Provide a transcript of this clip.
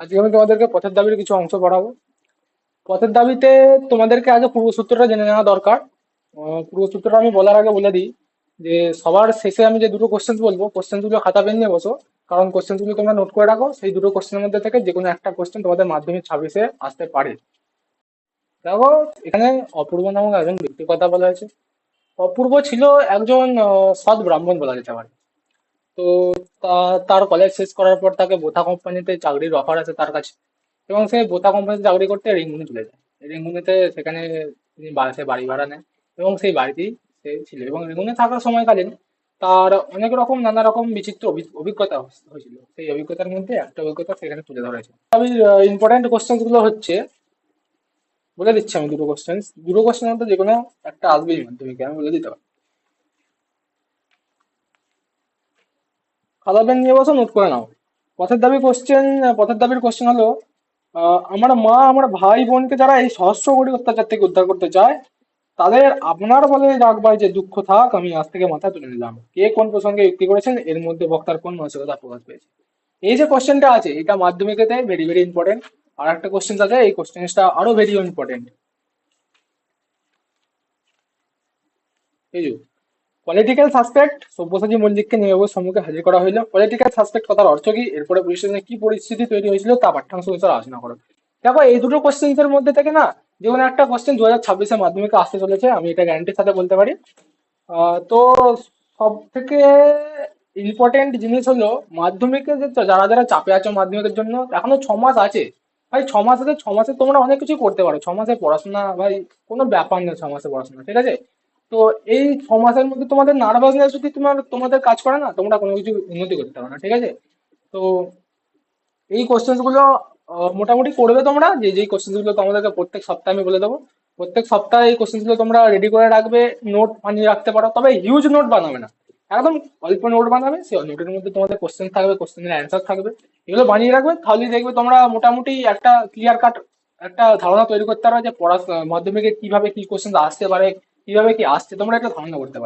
আজকে আমি তোমাদেরকে পথের দাবির কিছু অংশ পড়াবো। পথের দাবিতে তোমাদেরকে আগে পূর্বসূত্রটা জেনে নেওয়া দরকার। পূর্বসূত্রটা আমি বলার আগে বলে দিই যে, সবার শেষে আমি যে দুটো কোশ্চেন বলব কোশ্চেনগুলো খাতা পেন নিয়ে বসো। কারণ কোশ্চেনগুলো তোমরা নোট করে রাখো, সেই দুটো কোশ্চেনের মধ্যে থেকে যে কোনো একটা কোশ্চেন তোমাদের মাধ্যমিক ছাব্বিশে আসতে পারে। দেখো, এখানে অপূর্ব নামক একজন ব্যক্তির কথা বলা হয়েছে। অপূর্ব ছিল একজন সৎ ব্রাহ্মণ বলা যেতে পারে। তো তার কলেজ শেষ করার পর তাকে বোথা কোম্পানিতে চাকরির অফার আছে তার কাছে। এবং সে বোথা কোম্পানিতে চাকরি করতে রেঙ্গুনে চলে যায়। রেঙ্গুনেতে সেখানে তিনি সে বাড়ি ভাড়া নেয় এবং সেই বাড়িতেই সে ছিল। এবং রেঙ্গুনে থাকার সময়কালীন তার অনেক রকম নানা রকম বিচিত্র অভিজ্ঞতা হয়েছিল। সেই অভিজ্ঞতার মধ্যে একটা অভিজ্ঞতা সেখানে তুলে ধরা হয়েছে। আমি ইম্পর্টেন্ট কোশ্চেনগুলো হচ্ছে, বলে দিচ্ছি আমি দুটো কোশ্চেন দুটো কোশ্চেনের মধ্যে যে কোনো একটা আসবেই মাধ্যমিকে, আমি বলে দিতে পারি খাতা পেন নিয়ে বসো নোট করে নাও। পথের দাবি কোশ্চেন পথের দাবির কোশ্চেন হলো আমার মা, আমার ভাই বোনকে যারা এই সহস্র কোটি অত্যাচার থেকে উদ্ধার করতে চায়, তাদের আপনার বলে রাখবার যে দুঃখ থাক, আমি আজ থেকে মাথা তুলে নিলাম। কে কোন প্রসঙ্গে যুক্তি করেছেন, এর মধ্যে বক্তার কোন মানসিকতা প্রকাশ পেয়েছে? এই যে কোশ্চেনটা আছে, এটা মাধ্যমিকেতে ভেরি ভেরি ইম্পর্টেন্ট আর একটা কোশ্চেন আছে, এই কোশ্চেনটা আরও ভেরি ইম্পর্টেন্ট এই যে পলিটিক্যাল সাসপেক্ট সব্যসাচী মল্লিককে নিয়োগের সম্মুখে হাজির করা হইল। পলিটিক্যাল সাসপেক্ট কথার অর্থ কি? এরপরে পুলিশ স্টেশনে কি পরিস্থিতি তৈরি হয়েছিল তা পাঠ্যাংশ অনুসারে আলোচনা করো। দেখো, এই দুটো কোশ্চেন্স এর মধ্যে থেকে না, যে কোনো একটা কোশ্চেন দু হাজার ছাব্বিশে মাধ্যমিকে আসতে চলেছে, আমি এটা গ্যারান্টির সাথে বলতে পারি। তো সব থেকে ইম্পর্টেন্ট জিনিস হলো, মাধ্যমিকে যে যারা যারা চাপে আছো মাধ্যমিকের জন্য, এখনও ছ মাস আছে। ভাই, ছ মাস ছ মাসে তোমরা অনেক কিছু করতে পারো। ছ মাসে পড়াশোনা, ভাই, কোনো ব্যাপার নেই ছ মাসে পড়াশোনা, ঠিক আছে? তো এই ছ মাসের মধ্যে তোমাদের নার্ভাসনেস যদি তোমার, তোমাদের কাজ করে না, তোমরা কোনো কিছু উন্নতি করতে পারো না, ঠিক আছে? তো এই কোশ্চেন্সগুলো মোটামুটি করবে তোমরা, যে যেই কোশ্চেন্সগুলো তোমাদেরকে প্রত্যেক সপ্তাহে আমি বলে দেবো। প্রত্যেক সপ্তাহে এই কোশ্চেন্সগুলো তোমরা রেডি করে রাখবে নোট বানিয়ে রাখতে পারো, তবে হিউজ নোট বানাবে না। একদম অল্প নোট বানাবে, সেই নোটের মধ্যে তোমাদের কোশ্চেন থাকবে কোশ্চেনের অ্যান্সার থাকবে। এগুলো বানিয়ে রাখবে, তাহলে দেখবে তোমরা মোটামুটি একটা ক্লিয়ার কাট একটা ধারণা তৈরি করতে পারবে যে পড়া, মাধ্যমিকে কীভাবে কি কোশ্চেন আসতে পারে কীভাবে কি আসছে তোমরা একটা ধারণা করতে পারবে